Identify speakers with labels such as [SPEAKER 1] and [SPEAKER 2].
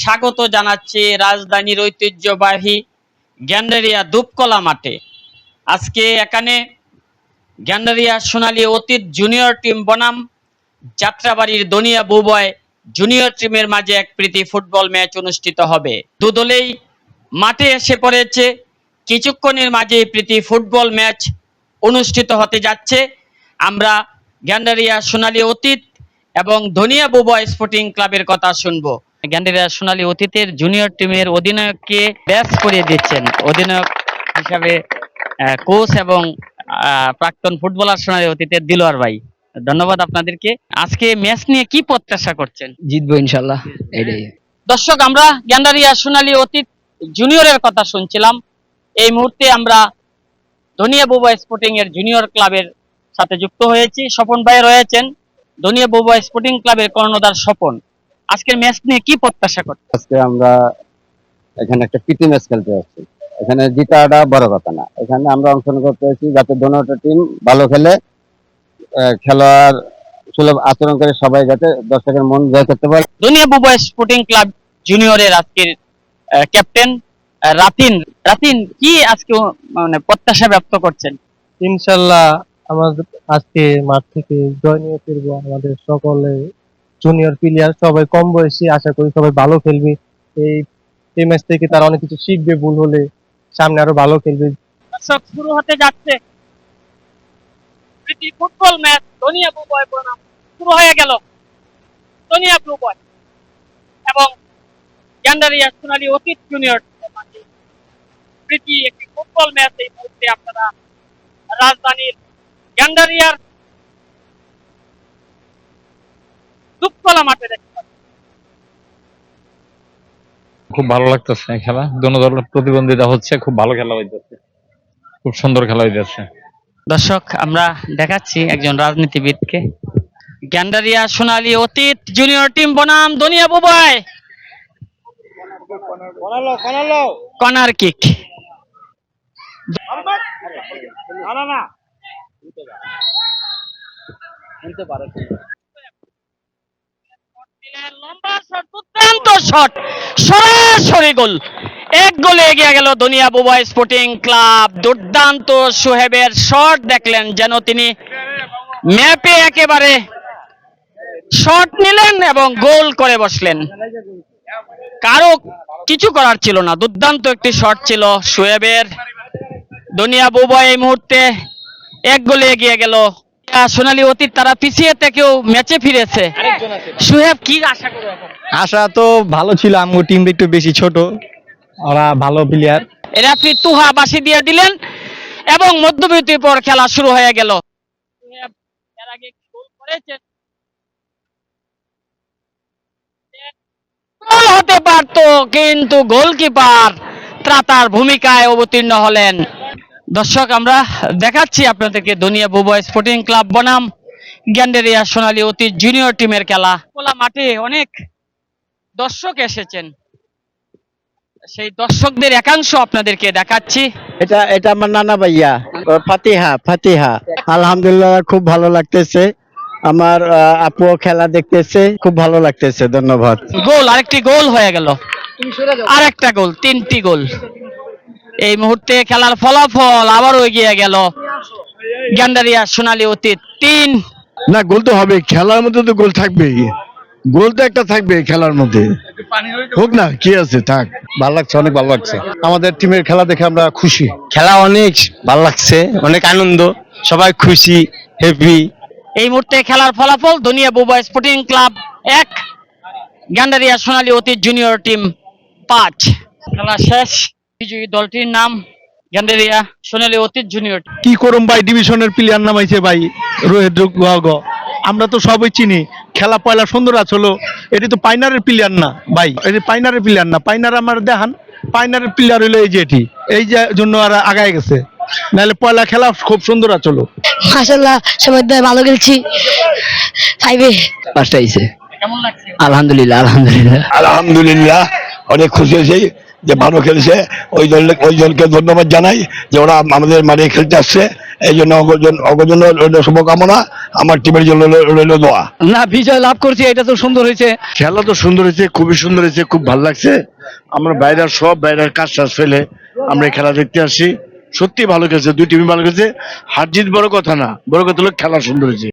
[SPEAKER 1] স্বাগত জানাচ্ছি রাজধানীর ঐতিহ্যবাহী গ্যান্ডারিয়া দুপকলা মাঠে। আজকে এখানে গ্যান্ডারিয়া সোনালী অতীত জুনিয়র টিম বনাম, যাত্রাবাড়ির দনিয়া বুবয় জুনিয়র টিমের মাঝে এক প্রীতি ফুটবল ম্যাচ অনুষ্ঠিত হবে। দুদলেই মাঠে এসে পড়েছে কিছুক্ষণের মাঝে প্রীতি ফুটবল ম্যাচ অনুষ্ঠিত হতে যাচ্ছে। আমরা গ্যান্ডারিয়া সোনালী অতীত এবং ধনিয়া বুবয় স্পোর্টিং ক্লাবের কথা শুনব। গ্যান্ডারিয়া সোনালী অতীতের জুনিয়র টিমের অধিনায়ককে ব্যাস করিয়ে দিচ্ছেন। অধিনায়ক হিসাবে কোচ এবং প্রাক্তন ফুটবলার সোনালী অতীতের দিলোয়ার ভাই। ধন্যবাদ আপনাদেরকে। আজকে ম্যাচ নিয়ে কি প্রত্যাশা করছেন?
[SPEAKER 2] জিতবো ইনশাল্লাহ এটাই।
[SPEAKER 1] দর্শক আমরা গ্যান্ডারিয়া সোনালী অতীত জুনিয়রের কথা শুনছিলাম। এই মুহূর্তে আমরা ধনিয়া বুবা স্পোর্টিং এর জুনিয়র ক্লাবের সাথে যুক্ত হয়েছি। স্বপন ভাই রয়েছেন। ধনিয়া বুবা স্পোর্টিং ক্লাবের কর্ণধার স্বপন। আজকের ম্যাচ নিয়ে কি প্রত্যাশা করছেন?
[SPEAKER 3] আজকে আমরা এখানে একটা প্রীতি ম্যাচ খেলতে যাচ্ছি। এখানে জিতাটা বড় কথা না। এখানে আমরা অংশগ্রহণ করতে এসেছি যাতে দোনোটা টিম ভালো খেলে খেলোয়াড় সুলভ আচরণ করে সবাই যাতে দর্শকের মন জয় করতে পারে।
[SPEAKER 1] ধনিয়া বুবা স্পোর্টিং ক্লাব জুনিয়রের আজকের ক্যাপ্টেন রাতিন রাতিন কি আজকে মানে প্রত্যাশা ব্যক্ত করছেন?
[SPEAKER 4] ইনশাল্লাহ আমাদের আজকে মাঠ থেকে জয় নিয়ে ফিরবো। আমাদের সকলে জুনিয়র প্লেয়ার সবাই কম বয়সী আশা করি সবাই ভালো খেলবে। এই এই ম্যাচ থেকে তারা অনেক কিছু শিখবে ভুল হলে সামনে আরও ভালো খেলবে।
[SPEAKER 1] দর্শক শুরু হতে যাচ্ছে। প্রীতি football match Dhania Blue Boy বনাম। শুরু হয়ে গেল। ধনিয়া ব্লু বয় এবং গ্যান্ডারিয়া সোনালী অতীত জুনিয়র প্রীতি একটি ফুটবল ম্যাচ এই মুহূর্তে আপনারা রাজধানীর গ্যান্ডারিয়ার দুপকলা মাঠে দেখতে পাচ্ছেন।
[SPEAKER 5] খুব ভালো লাগতেছে খেলা। দোনো দলের প্রতিদ্বন্দ্বিতা হচ্ছে খুব ভালো খেলা হইতেছে। খুব সুন্দর খেলা হইতেছে।
[SPEAKER 1] দর্শক আমরা দেখাচ্ছি একজন রাজনীতিবিদকে। গ্যান্ডারিয়া সোনালী অতীত জুনিয়র টিম বনাম দুনিয়া বুবাই কর্নার কিক শট দুর্দান্ত শট সরাসরি গোল। এক গোলে এগিয়ে গেল দুনিয়া বুবাই স্পোর্টিং ক্লাব। দুর্দান্ত সোহেবের শট দেখলেন যেন তিনি। ম্যাপে একেবারে শট নিলেন এবং গোল করে বসলেন। কারও কিছু করার ছিল না। দুর্দান্ত একটি শট ছিল সোহেবের। দুনিয়া বুবাই এই মুহূর্তে এক গোলে এগিয়ে গেল। সোনালী অতীত তারা পিছিয়ে থেকেও ম্যাচে ফিরেছে। সোহেব কি আশা করো
[SPEAKER 4] আশা তো ভালো ছিল আমগো টিম একটু বেশি ছোট। ওরা ভালো প্লেয়ার
[SPEAKER 1] রেফারি তুহা বাসি দিয়ে দিলেন এবং মধ্যবিরতির পর খেলা শুরু হয়ে গেল। এর আগে কি গোল করেছেন? গোল হতে পারতো কিন্তু গোলকিপার ত্রাতার ভূমিকায় অবতীর্ণ হলেন। দর্শক আমরা দেখাচ্ছি আপনাদেরকে দুনিয়া বুবা স্পোর্টিং ক্লাব বনাম। গ্যান্ডেরিয়া সোনালী অতীত জুনিয়র টিমের খেলা। খোলা মাঠে অনেক দর্শক এসেছেন। সেই দর্শকদের একাংশ আপনাদেরকে দেখাচ্ছি।
[SPEAKER 3] এটা এটা আমার নানা ভাইয়া ফাতিহা ফাতিহা। আলহামদুলিল্লাহ খুব ভালো লাগতেছে। আমার আপু খেলা দেখতেছে খুব ভালো লাগতেছে ধন্যবাদ।
[SPEAKER 1] গোল আরেকটি গোল হয়ে গেল। আরেকটা গোল তিনটি গোল। এই মুহূর্তে খেলার ফলাফল আবারও এগিয়ে গেল গ্যান্ডারিয়া সোনালী অতীত তিন।
[SPEAKER 6] না গোল তো হবে। খেলার মধ্যে তো গোল থাকবেই। গোল তো একটা থাকবে খেলার মধ্যে। হোক না কি আছে থাক।
[SPEAKER 3] ভালো লাগছে অনেক ভালো লাগছে।
[SPEAKER 6] আমাদের টিমের খেলা দেখে আমরা খুশি।
[SPEAKER 4] খেলা অনেক ভালো লাগছে অনেক আনন্দ সবাই খুশি হ্যাপি
[SPEAKER 1] এই মুহূর্তে খেলার ফলাফল দুনিয়া বুবা স্পোর্টিং ক্লাব এক গ্যান্ডারিয়া সোনালী অতীত জুনিয়র টিম পাঁচ। খেলা শেষ। বিজয়ী দলটির নাম গ্যান্ডারিয়া সোনালী অতীত জুনিয়র
[SPEAKER 6] কি করুম ভাই? ডিভিশনের প্লেয়ার নামাইছে ভাই রোহিত গ আমরা তো সবই চিনি। খেলা পয়লা সুন্দর আছলো এটি তো পাইনারের প্লেয়ার না ভাই। এটি পাইনারের প্লেয়ার না। পাইনার আমার দেখান। পাইনারের প্লেয়ার হইল এই যে এটি। এই যে জন্য আর আগায় গেছে। নাহলে পয়লা খেলা খুব সুন্দর আছলো
[SPEAKER 7] মাসাল্লাহ সবাই ভালো খেলছি। ফাইভে
[SPEAKER 2] পাঁচটা আইছে।
[SPEAKER 1] কেমন লাগছে?
[SPEAKER 2] আলহামদুলিল্লাহ আলহামদুলিল্লাহ।
[SPEAKER 8] আলহামদুলিল্লাহ অনেক খুশি হয়েছি।
[SPEAKER 9] যে ভালো খেলেছে ওই দল ওই দলকে ধন্যবাদ জানাই যে ওরা আমাদের মাঠে খেলতে আসছে। এই জন্য অগজন অগজন রইল শুভকামনা। আমার টিমের জন্য রইল দোয়া।
[SPEAKER 7] না বিজয় লাভ করছি এটা তো সুন্দর হয়েছে।
[SPEAKER 9] খেলা তো সুন্দর হয়েছে খুবই সুন্দর হয়েছে খুব ভালো লাগছে। আমরা বাইরের সব বাইরের কাজ টাজ ফেলে আমরা এই খেলা দেখতে আসছি। সত্যি ভালো খেলছে দুই টিমই ভালো খেলছে। হার জিত বড় কথা না বড় কথা হলো খেলা সুন্দর হয়েছে।